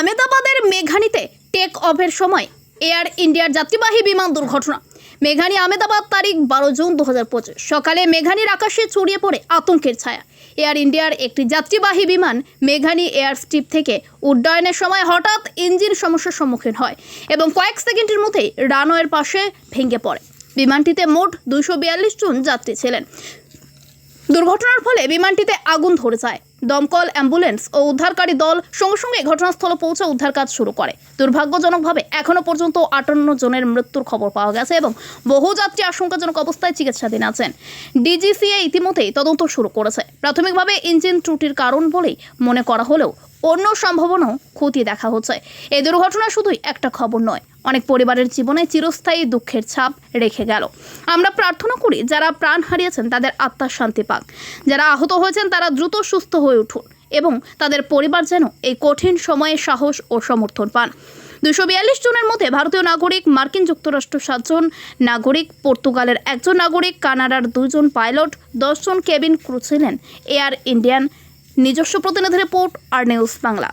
আমেদাবাদের মেঘানিতে take অফের সময় air ইন্ডিয়ার যাত্রীবাহী বিমান দুর্ঘটনা। মেঘানি আমেদাবাদ তারিখ বারো জুন দু হাজার পঁচিশ। সকালে মেঘানির আকাশে ছড়িয়ে পড়ে আতঙ্কের ছায়া। এয়ার ইন্ডিয়ার একটি যাত্রীবাহী বিমান মেঘানি এয়ার স্ট্রিপ থেকে উড্ডয়নের সময় হঠাৎ ইঞ্জিন সমস্যার সম্মুখীন হয় এবং কয়েক সেকেন্ডের মধ্যেই রানওয়ের পাশে ভেঙে পড়ে। বিমানটিতে মোট দুইশো বিয়াল্লিশ জন যাত্রী ছিলেন। দুর্ঘটনার ফলে বিমানটিতে আগুন ধরে যায়। দমকল, অ্যাম্বুলেন্স ও উদ্ধারকারী দল সঙ্গে সঙ্গে ঘটনাস্থলে পৌঁছে উদ্ধার কাজ শুরু করে। দুর্ভাগ্যজনকভাবে এখনও পর্যন্ত আটান্ন জনের মৃত্যুর খবর পাওয়া গেছে এবং বহু যাত্রী আশঙ্কাজনক অবস্থায় চিকিৎসাধীন আছেন। ডিজিসিএ ইতিমধ্যেই তদন্ত শুরু করেছে। প্রাথমিকভাবে ইঞ্জিন ত্রুটির কারণ বলেই মনে করা হলেও অন্য সম্ভাবনাও খতিয়ে দেখা হচ্ছে। এই দুর্ঘটনা শুধুই একটা খবর নয়, অনেক পরিবারের জীবনে চিরস্থায়ী দুঃখের ছাপ রেখে গেল। আমরা প্রার্থনা করি যারা প্রাণ হারিয়েছেন তাদের আত্মার শান্তি পাক। যারা আহত হয়েছেন তারা দ্রুত সুস্থ হয়ে উঠুন এবং তাদের পরিবার যেন এই কঠিন সময়ে সাহস ও সমর্থন পান। দুশো বিয়াল্লিশ জনের মধ্যে ভারতীয় নাগরিক, মার্কিন যুক্তরাষ্ট্র সাতজন, নাগরিক পর্তুগালের একজন নাগরিক, কানাডার দুজন পাইলট, দশজন কেবিন ক্রু ছিলেন এয়ার ইন্ডিয়ান নিজস্ব প্রতিনিধি রিপোর্ট, আর নিউজ বাংলা।